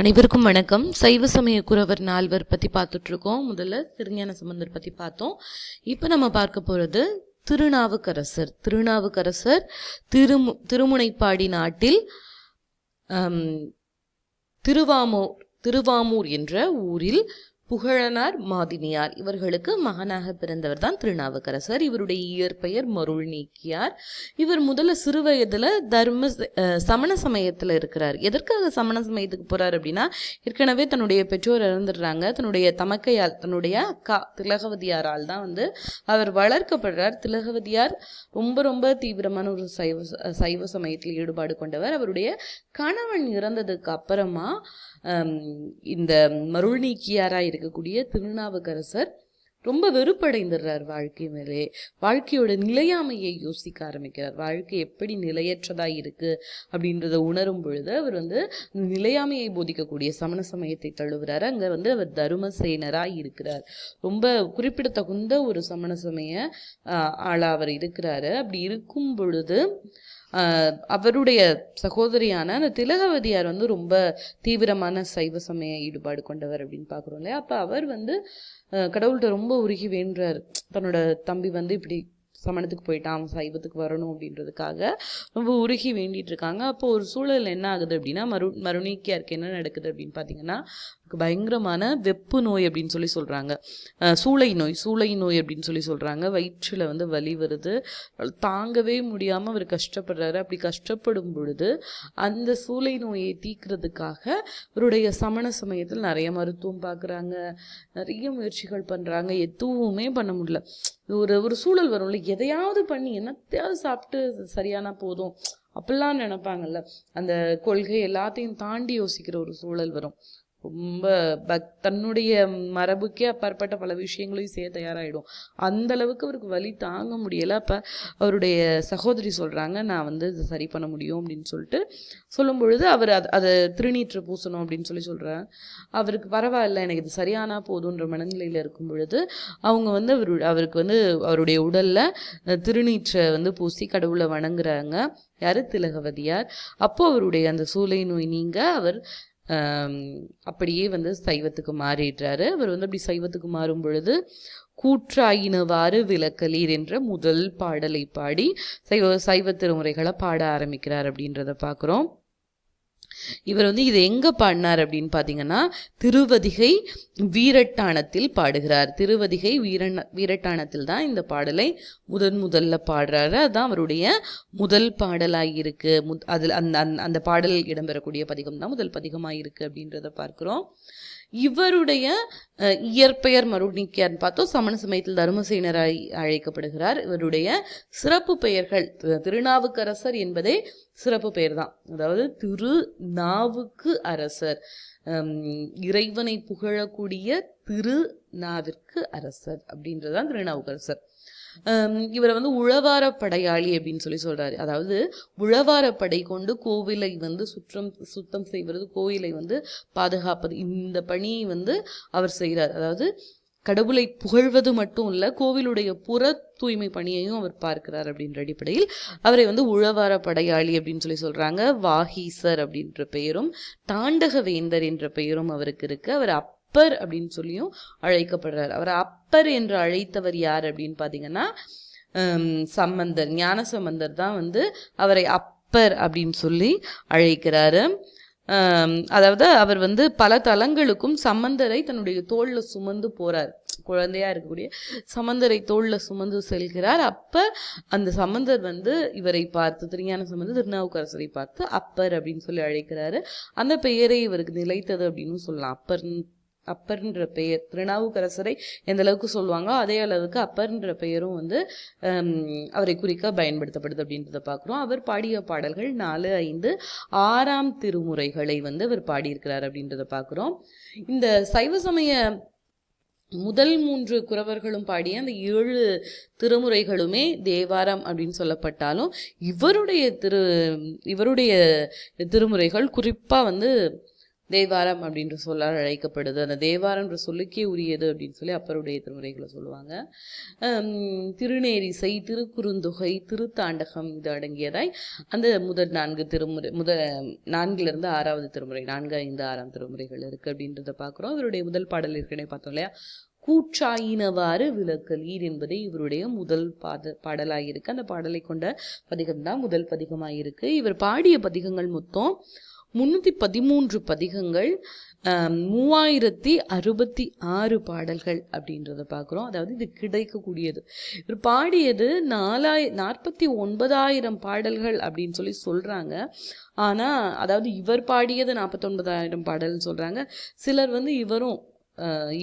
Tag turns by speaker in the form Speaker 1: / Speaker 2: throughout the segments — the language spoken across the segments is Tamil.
Speaker 1: அனைவருக்கும் வணக்கம். சைவ சமய குறவர் நால்வர் பற்றி பார்த்துட்ருக்கோம். முதல்ல திருஞான சம்பந்தர் பற்றி பார்த்தோம். இப்போ நம்ம பார்க்க போகிறது திருநாவுக்கரசர். திருநாவுக்கரசர் திருமு திருமுனைப்பாடி நாட்டில் திருவாமூர் திருவாமூர் என்ற ஊரில் புகழனார் மாதினியார். இவர்களுக்கு மகனாக பிறந்தவர் தான் திருநாவுக்கரசர். இவருடைய இயற்பெயர் மருள் நீக்கியார். இவர் முதல்ல சிறு வயதில் தர்ம சமண சமயத்தில் இருக்கிறார். எதற்காக சமண சமயத்துக்கு போகிறார் அப்படின்னா ஏற்கனவே தன்னுடைய பெற்றோர் இறந்துடுறாங்க. தன்னுடைய தமக்கையால் தன்னுடைய அக்கா திலகவதியாரால் தான் வந்து அவர் வளர்க்கப்படுறார். திலகவதியார் ரொம்ப ரொம்ப தீவிரமான ஒரு சைவ சைவ சமயத்தில் ஈடுபாடு கொண்டவர். அவருடைய கணவன் இறந்ததுக்கு அப்புறமா இந்த மருள் நீக்கியாராக இருக்கக்கூடிய திருநாவுக்கரசர் ரொம்ப வெறுப்படைந்துடுறார் வாழ்க்கை மேலே. வாழ்க்கையோட நிலையாமையை யோசிக்க ஆரம்பிக்கிறார். வாழ்க்கை எப்படி நிலையற்றதா இருக்கு அப்படின்றத உணரும் பொழுது அவர் வந்து நிலையாமையை போதிக்கக்கூடிய சமண சமயத்தை தழுவுறார். அங்க வந்து அவர் தருமசேனராக இருக்கிறார். ரொம்ப குறிப்பிடத்தகுந்த ஒரு சமண சமய ஆளா அவர் இருக்கிறாரு. அப்படி இருக்கும் பொழுது அவருடைய சகோதரியான அந்த திலகவதியார் வந்து ரொம்ப தீவிரமான சைவ சமய ஈடுபாடு கொண்டவர் அப்படின்னு பார்க்குறோம் இல்லையா? அப்போ அவர் வந்து கடவுள்கிட்ட ரொம்ப உருகி வேண்டுறார். தன்னோட தம்பி வந்து இப்படி சமணத்துக்கு போயிட்டான் அவன் சைவத்துக்கு வரணும் அப்படின்றதுக்காக ரொம்ப உருகி வேண்டிட்டு இருக்காங்க. அப்போ ஒரு சூழல் என்ன ஆகுது அப்படின்னா மரு மருணிக்கியாருக்கு என்ன நடக்குது அப்படின்னு பார்த்தீங்கன்னா பயங்கரமான வெப்பு நோய் அப்படின்னு சொல்லி சொல்கிறாங்க சூளை நோய் சூளை நோய் அப்படின்னு சொல்லி சொல்கிறாங்க வயிற்றில் வந்து வலி வருது. தாங்கவே முடியாமல் அவர் கஷ்டப்படுறாரு. அப்படி கஷ்டப்படும் பொழுது அந்த சூளை நோயை தீக்கிறதுக்காக இவருடைய சமண சமயத்தில் நிறைய மருத்துவம் பார்க்குறாங்க. நிறைய முயற்சிகள் பண்ணுறாங்க எதுவுமே பண்ண முடியல. ஒரு ஒரு சூழல் வரும்ல. எதையாவது பண்ணி என்னத்தையாவது சாப்பிட்டு சரியானா போதும். அப்படிலாம் நினைப்பாங்கல்ல. அந்த கொள்கை எல்லாத்தையும் தாண்டி யோசிக்கிற ஒரு சூழல் வரும். ரொம்ப பக் தன்னுடைய மரபுக்கே அப்பாற்பட்ட பல விஷயங்களையும் செய்ய தயாராகிடும் அந்த அளவுக்கு அவருக்கு வலி தாங்க முடியல. அப்போ அவருடைய சகோதரி சொல்கிறாங்க நான் வந்து இதை சரி பண்ண முடியும் அப்படின்னு சொல்லிட்டு சொல்லும் பொழுது அவர் அது அதை திருநீற்று பூசணும் அப்படின்னு சொல்லி சொல்கிறார் அவருக்கு பரவாயில்ல எனக்கு இது சரியானா போதுன்ற மனநிலையில் இருக்கும் பொழுது அவங்க வந்து அவர் அவருக்கு வந்து அவருடைய உடலில் திருநீற்றை வந்து பூசி கடவுளை வணங்குறாங்க. யாரு? திலகவதியார். அப்போ அவருடைய அந்த சூளை நோய் நீங்க அவர் அப்படியே வந்து சைவத்துக்கு மாறிடுறாரு. அவர் வந்து அப்படி சைவத்துக்கு மாறும் பொழுது கூற்றாயினவாறு விளக்கலீர் என்ற முதல் பாடலை பாடி சைவ சைவ திருமுறைகளை பாட ஆரம்பிக்கிறார் அப்படின்றத பார்க்குறோம். இவர் வந்து இது எங்கே பாடினார் அப்படின்னு பார்த்தீங்கன்னா திருவதிகை வீரட்டானத்தில் பாடுகிறார். திருவதிகை வீரன வீரட்டானத்தில் தான் இந்த பாடலை முதன் முதல்ல பாடுறாரு. அதுதான் அவருடைய முதல் பாடலாக இருக்குது முத் அதில் அந்த அந்த- அந்த பாடல் இடம்பெறக்கூடிய பதிகம் தான் முதல் பதிகமாக இருக்குது அப்படின்றத பார்க்குறோம். இவருடைய இயற்பெயர் மருணிக்கியார்னு பார்த்தோம். சமண சமயத்தில் தர்மசேனராய் அழைக்கப்படுகிறார். இவருடைய சிறப்பு பெயர்கள் திருநாவுக்கரசர் என்பதே சிறப்பு பெயர் தான் அதாவது திரு நாவுக்கு அரசர் இறைவனை புகழக்கூடிய திரு நாவிற்கு அரசர் அப்படின்றதான் திருநாவுக்கரசர். இவரை வந்து உழவார படையாளி அப்படின்னு சொல்லி சொல்கிறாரு அதாவது உழவார படை கொண்டு கோவிலை வந்து சுற்றம் சுத்தம் செய்வது கோவிலை வந்து பாதுகாப்பது இந்த பணியை வந்து அவர் செய்கிறார் அதாவது கடவுளை புகழ்வது மட்டும் இல்லை கோவிலுடைய புற தூய்மை பணியையும் அவர் பார்க்கிறார் அப்படின்ற அடிப்படையில் அவரை வந்து உழவார படையாளி அப்படின்னு சொல்லி சொல்கிறாங்க வாகீசர் அப்படின்ற பெயரும் தாண்டக வேந்தர் என்ற பெயரும் அவருக்கு இருக்கு. அவர் அப் அப்பர் அப்படின்னு சொல்லியும் அழைக்கப்படுறார். அவர் அப்பர் என்று அழைத்தவர் யார் அப்படின்னு பார்த்தீங்கன்னா சம்பந்தர் ஞான சம்பந்தர் தான் வந்து அவரை அப்பர் அப்படின்னு சொல்லி அழைக்கிறாரு. அதாவது அவர் வந்து பல தலங்களுக்கும் சம்பந்தரை தன்னுடைய தோளில் சுமந்து போறார். குழந்தையா இருக்கக்கூடிய சம்பந்தரை தோளில் சுமந்து செல்கிறார். அப்ப அந்த சம்பந்தர் வந்து இவரை பார்த்து திருஞான சம்பந்தர் திருநாவுக்கரசரை பார்த்து அப்பர் அப்படின்னு சொல்லி அழைக்கிறாரு. அந்த பெயரை இவருக்கு நிலைத்தது அப்படின்னு சொல்லலாம். அப்பர் அப்பர்ன்ற பெயர் திருநாவுக்கரசரை எந்த அளவுக்கு சொல்லுவாங்களோ அதே அளவுக்கு அப்பர்ன்ற பெயரும் வந்து அவரை குறிக்க பயன்படுத்தப்படுது அப்படின்றத பார்க்குறோம். அவர் பாடிய பாடல்கள் நாலு ஐந்து ஆறாம் திருமுறைகளை வந்து அவர் பாடியிருக்கிறார் அப்படின்றத பார்க்குறோம். இந்த சைவ சமய முதல் மூன்று குறவர்களும் பாடிய அந்த ஏழு திருமுறைகளுமே தேவாரம் அப்படின்னு சொல்லப்பட்டாலும் இவருடைய திரு இவருடைய திருமுறைகள் குறிப்பாக வந்து தேவாரம் அப்படின்ற சொல்லால் அழைக்கப்படுது. அந்த தேவாரம்ன்ற சொல்லுக்கே உரியது அப்படின்னு சொல்லி அப்பருடைய திருமுறைகளை சொல்லுவாங்க. திருநேரிசை திருக்குறுந்தொகை திருத்தாண்டகம் இது அடங்கியதாய் அந்த முதல் நான்கு திருமுறை முதல் நான்கிலிருந்து ஆறாவது திருமுறை நான்கு ஐந்து ஆறாம் திருமுறைகள் இருக்குது அப்படின்றத பார்க்குறோம். இவருடைய முதல் பாடல் ஏற்கனவே பார்த்தோம் இல்லையா? கூற்றாயினவாறு விளக்கலீர் என்பதே இவருடைய முதல் பாத பாடலாயிருக்கு அந்த பாடலை கொண்ட பதிகம் தான் முதல் பதிகமாயிருக்கு இவர் பாடிய பதிகங்கள் மொத்தம் முன்னூற்றி பதிமூன்று பதிகங்கள் மூவாயிரத்தி அறுபத்தி ஆறு பாடல்கள் அப்படின்றத பார்க்குறோம். அதாவது இது கிடைக்கக்கூடியது. இவர் பாடியது நாலாய் நாற்பத்தி ஒன்பதாயிரம் பாடல்கள் அப்படின்னு சொல்லி சொல்கிறாங்க ஆனால் அதாவது இவர் பாடியது நாற்பத்தொன்பதாயிரம் பாடல்னு சொல்கிறாங்க சிலர் வந்து இவரும்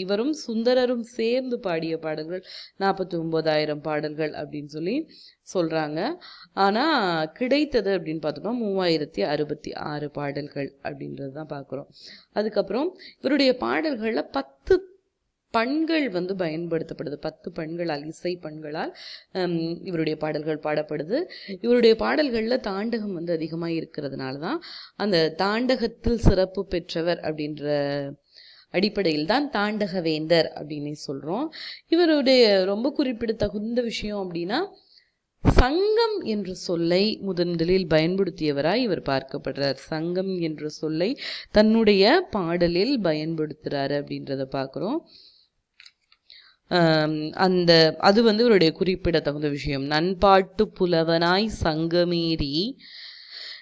Speaker 1: இவரும் சுந்தரரும் சேர்ந்து பாடிய பாடல்கள் நாற்பத்தி ஒன்பதாயிரம் பாடல்கள் அப்படின்னு சொல்லி சொல்கிறாங்க ஆனால் கிடைத்தது அப்படின்னு பார்த்தோம்னா மூவாயிரத்தி அறுபத்தி ஆறு பாடல்கள் அப்படின்றது தான் பார்க்குறோம். அதுக்கப்புறம் இவருடைய பாடல்களில் பத்து பண்கள் வந்து பயன்படுத்தப்படுது. பத்து பண்களால் இசை பண்களால் இவருடைய பாடல்கள் பாடப்படுது. இவருடைய பாடல்களில் தாண்டகம் வந்து அதிகமாக இருக்கிறதுனால தான் அந்த தாண்டகத்தில் சிறப்பு பெற்றவர் அப்படின்ற அடிப்படையில் தான் தாண்டகவேந்தர் அப்படின்னு சொல்கிறோம் இவருடைய ரொம்ப குறிப்பிடத்தகுந்த விஷயம் அப்படின்னா சங்கம் என்ற சொல்லை முதன் முதலில் பயன்படுத்தியவராய் இவர் பார்க்கப்படுறார். சங்கம் என்ற சொல்லை தன்னுடைய பாடலில் பயன்படுத்துகிறாரு அப்படின்றத பார்க்குறோம். அந்த அது வந்து இவருடைய குறிப்பிடத்தகுந்த விஷயம். நண்பாட்டு புலவனாய் சங்கமேறி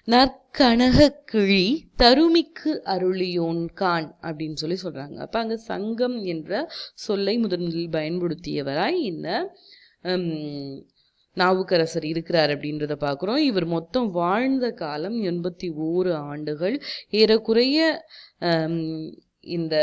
Speaker 1: நற்கனக கிழி தருமிக்கு அருளியோன் கான் அப்படின்னு சொல்லி சொல்கிறாங்க அப்போ அங்கே சங்கம் என்ற சொல்லை முதன்முதலில் பயன்படுத்தியவராய் இந்த நாவுக்கரசர் இருக்கிறார் அப்படின்றத பார்க்குறோம். இவர் மொத்தம் வாழ்ந்த காலம் எண்பத்தி ஓரு ஆண்டுகள். ஏறக்குறைய இந்த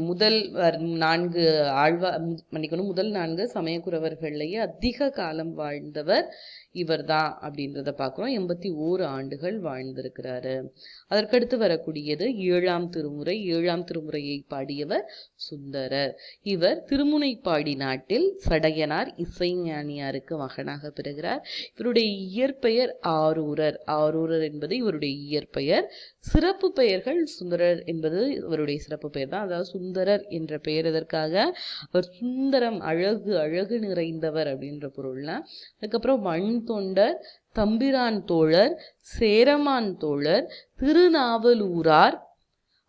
Speaker 1: முதல் வர்- நான்கு ஆழ்வா மன்னிக்கணும் முதல் நான்கு சமயக்குறவர்கள்லேயே அதிக காலம் வாழ்ந்தவர் இவர்தான் அப்படின்றத பார்க்குறோம். எண்பத்தி ஓரு ஆண்டுகள் வாழ்ந்திருக்கிறாரு. அதற்கடுத்து வரக்கூடியது ஏழாம் திருமுறை. ஏழாம் திருமுறையை பாடியவர் சுந்தரர். இவர் திருமுனைப்பாடி நாட்டில் சடையனார் இசைஞானியாருக்கு மகனாக பெறுகிறார். இவருடைய இயற்பெயர் ஆரூரர். ஆரூரர் என்பது இவருடைய இயற்பெயர். சிறப்பு பெயர்கள் சுந்தரர் என்பது இவருடைய சிறப்பு பெயர் தான். அதாவது சுந்தரர் என்ற பெயர் எதற்காக? அவர் சுந்தரம் அழகு அழகு நிறைந்தவர் அப்படின்ற பொருள்னா அதுக்கப்புறம் மண் தொண்டர் தம்பிரான் தோழர் சேரமான் தோழர் திருநாவலூரார்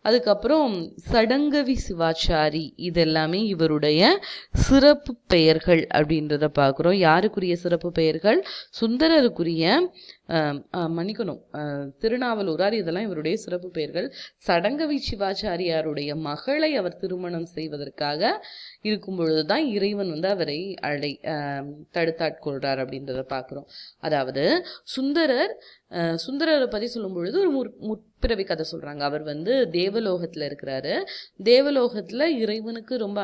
Speaker 1: அதுக்கப்புறம் சடங்கவி சிவாச்சாரி. இதெல்லாமே இவருடைய சிறப்பு பெயர்கள் அப்படின்றத பார்க்குறோம். யாருக்குரிய சிறப்பு பெயர்கள்? சுந்தரருக்குரிய மன்னிக்கணும். திருநாவலூரார் இதெல்லாம் இவருடைய சிறப்பு பெயர்கள். சடங்கவி சிவாச்சாரியாருடைய மகளை அவர் திருமணம் செய்வதற்காக இருக்கும் பொழுதுதான் இறைவன் வந்து அவரை அழை தடுத்தாட்கொள்றார் அப்படின்றத பார்க்குறோம். அதாவது சுந்தரர் சுந்தரரை பற்றி சொல்லும் பொழுது ஒரு முற் முற்பிறவி கதை சொல்கிறாங்க அவர் வந்து தேவலோகத்தில் இருக்கிறாரு. தேவலோகத்தில் இறைவனுக்கு ரொம்ப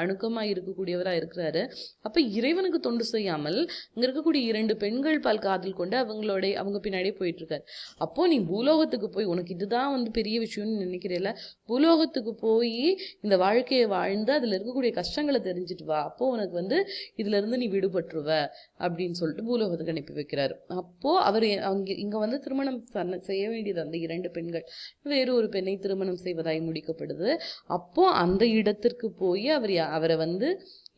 Speaker 1: அணுக்கமாக இருக்கக்கூடியவராக இருக்கிறாரு. அப்போ இறைவனுக்கு தொண்டு செய்யாமல் இங்கே இருக்கக்கூடிய இரண்டு பெண்கள் பால் காதல் கொண்டு அவங்களோட அவங்க பின்னாடியே போயிட்டு இருக்காரு அப்போ நீ பூலோகத்துக்கு போய் உனக்கு இதுதான் வந்து பெரிய விஷயம்னு நினைக்கிறேல பூலோகத்துக்கு போய் இந்த வாழ்க்கையை வாழ்ந்து அதில் இருக்கக்கூடிய கஷ்டங்களை தெரிஞ்சுட்டு வா. அப்போ உனக்கு வந்து இதுல இருந்து நீ விடுபட்டுருவ அப்படின்னு சொல்லிட்டு பூலோகத்துக்கு அனுப்பி வைக்கிறாரு. அப்போ அவர் அங்கே இங்க வந்து திருமணம் செய்ய வேண்டியது அந்த இரண்டு பெண்கள். வேறு ஒரு பெண்ணை திருமணம் செய்வதாய் முடிக்கப்படுது. அப்போ அந்த இடத்திற்கு போய் அவர் அவரை வந்து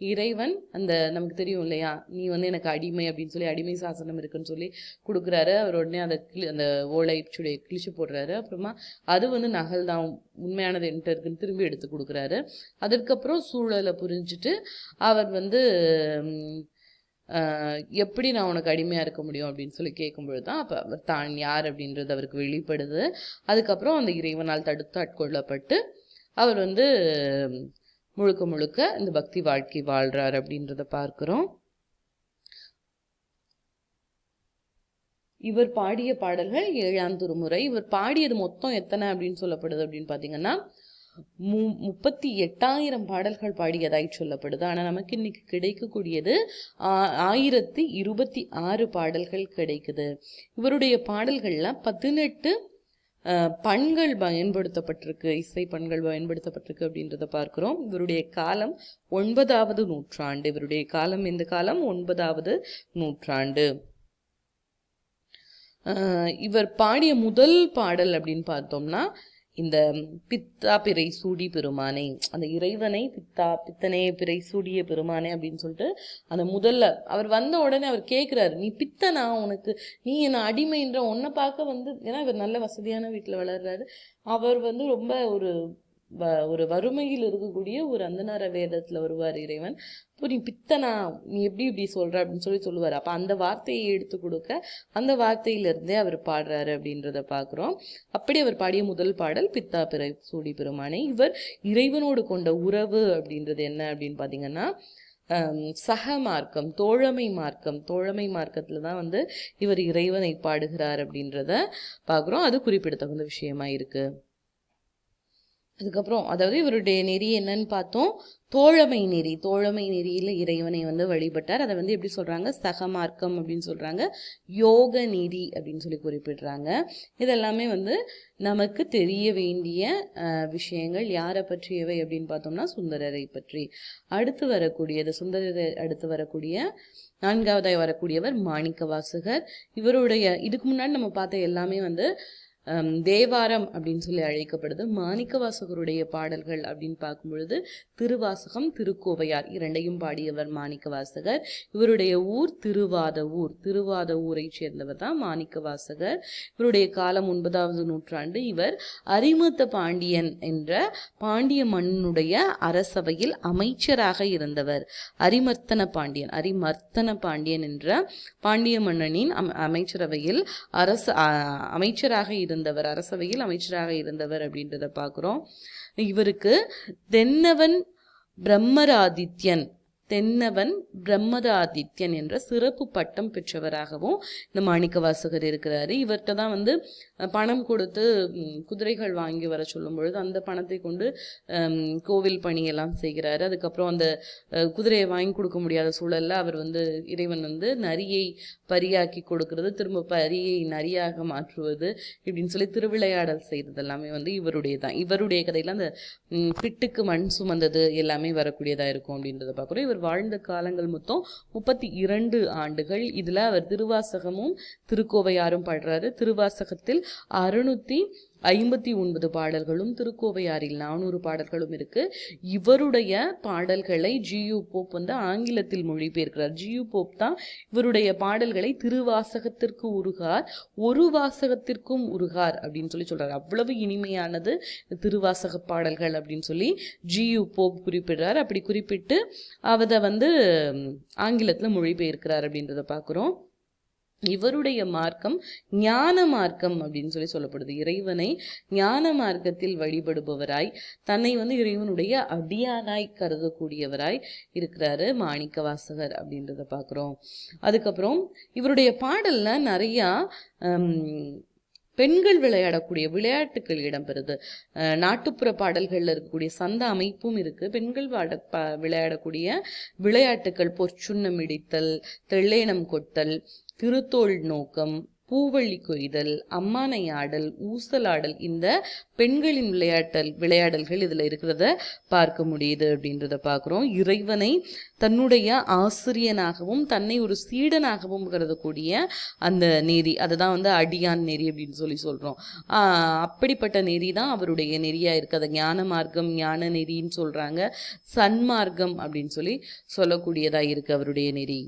Speaker 1: இறைவன் அந்த நமக்கு தெரியும் இல்லையா? நீ வந்து எனக்கு அடிமை அப்படின்னு சொல்லி அடிமை சாசனம் இருக்குன்னு சொல்லி கொடுக்குறாரு. அவர் உடனே அதை கிளி அந்த ஓலை சுடைய கிழிச்சு போடுறாரு. அப்புறமா அது வந்து நகல் தான் உண்மையானது என்கிட்ட இருக்குன்னு திரும்பி எடுத்து கொடுக்குறாரு. அதற்கப்புறம் சூழலை புரிஞ்சுட்டு அவர் வந்து எப்படி நான் உனக்கு அடிமையாக இருக்க முடியும் அப்படின்னு சொல்லி கேட்கும்பொழுது தான் அப்போ அவர் தான் யார்? அப்படின்றது அவருக்கு வெளிப்படுது. அதுக்கப்புறம் அந்த இறைவனால் தடுத்து ஆட்கொள்ளப்பட்டு அவர் வந்து முழுக்க முழுக்க இந்த பக்தி வாழ்க்கை வாழ்றார் அப்படின்றத பார்க்குறோம். இவர் பாடிய பாடல்கள் ஏழாம் திருமுறை. இவர் பாடியது மொத்தம் எத்தனை அப்படின்னு சொல்லப்படுது அப்படின்னு பார்த்தீங்கன்னா மு முப்பத்தி எட்டாயிரம் பாடல்கள் பாடியதாய் சொல்லப்படுது. ஆனால் நமக்கு இன்னைக்கு கிடைக்கக்கூடியது ஆ- ஆயிரத்தி இருபத்தி ஆறு பாடல்கள் கிடைக்குது. இவருடைய பாடல்கள்லாம் பதினெட்டு பண்கள் பயன்படுத்தப்பட்டிருக்கு இசை பண்கள் பயன்படுத்தப்பட்டிருக்கு அப்படின்றத பார்க்கிறோம். இவருடைய காலம் ஒன்பதாவது நூற்றாண்டு. இவருடைய காலம் எந்த காலம்? ஒன்பதாவது நூற்றாண்டு. இவர் பாடிய முதல் பாடல் அப்படின்னு பார்த்தோம்னா இந்த பித்தா பிறை சூடி பெருமானே அந்த இறைவனை பித்தா பித்தனே பிறை சூடிய பெருமானே அப்படின்னு சொல்லிட்டு அந்த முதல்ல அவர் வந்த உடனே அவர் கேட்குறாரு நீ பித்தனா உனக்கு? நீ என்ன அடிமைன்ற உன்னை பார்க்க வந்து ஏன்னா இவர் நல்ல வசதியான வீட்டில் வளர்றாரு. அவர் வந்து ரொம்ப ஒரு ஒரு வறுமையில் இருக்கக்கூடிய ஒரு அந்தனார வேதத்தில் வருவார் இறைவன். இப்போ நீ பித்தனா நீ எப்படி இப்படி சொல்ற அப்படின்னு சொல்லி சொல்லுவார். அப்ப அந்த வார்த்தையை எடுத்து கொடுக்க அந்த வார்த்தையிலிருந்தே அவர் பாடுறாரு அப்படின்றத பார்க்குறோம் அப்படி அவர் பாடிய முதல் பாடல் பித்தா பிற சூடி பெருமானை இவர் இறைவனோடு கொண்ட உறவு அப்படின்றது என்ன அப்படின்னு பார்த்தீங்கன்னா சக மார்க்கம் தோழமை மார்க்கம் தோழமை மார்க்கத்துல தான் வந்து இவர் இறைவனை பாடுகிறார் அப்படின்றத பார்க்குறோம் அது குறிப்பிடத்தகுந்த விஷயமா இருக்கு. அதுக்கப்புறம் அதாவது இவருடைய நெறி என்னன்னு பார்த்தோம். தோழமை நெறி. தோழமை நெறியில் இறைவனை வந்து வழிபட்டார். அதை வந்து எப்படி சொல்கிறாங்க சகமார்க்கம் அப்படின்னு சொல்கிறாங்க யோக நெறி அப்படின்னு சொல்லி குறிப்பிடுறாங்க. இதெல்லாமே வந்து நமக்கு தெரிய வேண்டிய விஷயங்கள். யாரை பற்றியவை அப்படின்னு பார்த்தோம்னா சுந்தரரை பற்றி. அடுத்து வரக்கூடியது சுந்தரரை அடுத்து வரக்கூடிய நான்காவதாய் வரக்கூடியவர் மாணிக்க வாசகர் இவருடைய இதுக்கு முன்னாடி நம்ம பார்த்த எல்லாமே வந்து தேவாரம் அப்படின்னு சொல்லி அழைக்கப்படுது. மாணிக்கவாசகருடைய பாடல்கள் அப்படின்னு பார்க்கும் பொழுது திருவாசகம் திருக்கோவையார் இரண்டையும் பாடியவர் மாணிக்கவாசகர். இவருடைய ஊர் திருவாத ஊர். திருவாத ஊரை சேர்ந்தவர் தான் மாணிக்கவாசகர். இவருடைய காலம் ஒன்பதாவது நூற்றாண்டு. இவர் அரிமத்த பாண்டியன் என்ற பாண்டிய மன்னனுடைய அரசவையில் அமைச்சராக இருந்தவர். அரிமர்த்தன பாண்டியன் அரிமர்த்தன பாண்டியன் என்ற பாண்டிய மன்னனின் அம்- அமைச்சரவையில் அரசு அமைச்சராக இருந்த இருந்தவர் அரசவையில் அமைச்சராக இருந்தவர் அப்படின்றத பார்க்குறோம். இவருக்கு தென்னவன் பிரம்மராதித்யன் தென்னவன் பிரம்மதாதித்யன் என்ற சிறப்பு பட்டம் பெற்றவராகவும் இந்த மாணிக்கவாசகர் இருக்கிறாரு. இவர்கிட்ட தான் வந்து பணம் கொடுத்து குதிரைகள் வாங்கி வர சொல்லும் பொழுது அந்த பணத்தை கொண்டு கோவில் பணியெல்லாம் செய்கிறாரு. அதுக்கப்புறம் அந்த குதிரையை வாங்கி கொடுக்க முடியாத சூழல்ல அவர் வந்து இறைவன் வந்து நரியை பரியாக்கி கொடுக்கறது திரும்ப பரியை நரியாக மாற்றுவது இப்படின்னு சொல்லி திருவிளையாடல் செய்தது எல்லாமே வந்து இவருடைய தான் இவருடைய கதையில அந்த பிட்டுக்கு மண் சுமந்தது எல்லாமே வரக்கூடியதா இருக்கும் அப்படின்றத பார்க்குறோம். இவர் வாழ்ந்த காலங்கள் மொத்தம் முப்பத்தி இரண்டு ஆண்டுகள். இதுல அவர் திருவாசகமும் திருக்கோவையாரும் பாடுறாரு. திருவாசகத்தில் அறுநூத்தி ஐம்பத்தி ஒன்பது பாடல்களும் திருக்கோவையாரில் நானூறு பாடல்களும் இருக்கு. இவருடைய பாடல்களை ஜியு போப் வந்து ஆங்கிலத்தில் மொழிபெயர்க்கிறார். ஜியு போப் தான் இவருடைய பாடல்களை திருவாசகத்திற்கு உருகார் ஒரு வாசகத்திற்கும் உருகார் அப்படின்னு சொல்லி சொல்கிறார் அவ்வளவு இனிமையானது திருவாசக பாடல்கள் அப்படின்னு சொல்லி ஜியு போப் குறிப்பிடுறார். அப்படி குறிப்பிட்டு அதை வந்து ஆங்கிலத்தில் மொழிபெயர்க்கிறார் அப்படின்றத பார்க்குறோம். இவருடைய மார்க்கம் ஞான மார்க்கம் அப்படின்னு சொல்லி சொல்லப்படுது. இறைவனை ஞான மார்க்கத்தில் வழிபடுபவராய் தன்னை வந்து இறைவனுடைய அடியானாய் கருதக்கூடியவராய் இருக்கிறாரு மாணிக்க வாசகர் அப்படின்றத பார்க்குறோம். அதுக்கப்புறம் இவருடைய பாடல்ல நிறையா பெண்கள் விளையாடக்கூடிய விளையாட்டுகள் இடம்பெறுது. நாட்டுப்புற பாடல்களில் இருக்கக்கூடிய சந்த அமைப்பும் இருக்குது பெண்கள் வாட விளையாடக்கூடிய விளையாட்டுகள் பொற்சுண்ணம் இடித்தல் தெள்ளேனம் கொட்டல் திருத்தோள் நோக்கம் பூவள்ளி கொய்தல் அம்மானை ஆடல் ஊசலாடல் இந்த பெண்களின் விளையாட்டல் விளையாடல்கள் இதில் இருக்கிறத பார்க்க முடியுது அப்படின்றத பார்க்குறோம். இறைவனை தன்னுடைய ஆசிரியனாகவும் தன்னை ஒரு சீடனாகவும் கருதக்கூடிய அந்த நெறி. அதுதான் வந்து அடியான் நெறி அப்படின்னு சொல்லி சொல்கிறோம் அப்படிப்பட்ட நெறி தான் அவருடைய நெறியாக இருக்குது அதை ஞான மார்க்கம் ஞான நெறின்னு சொல்கிறாங்க சன்மார்க்கம் அப்படின்னு சொல்லி சொல்லக்கூடியதாக இருக்குது அவருடைய நெறி.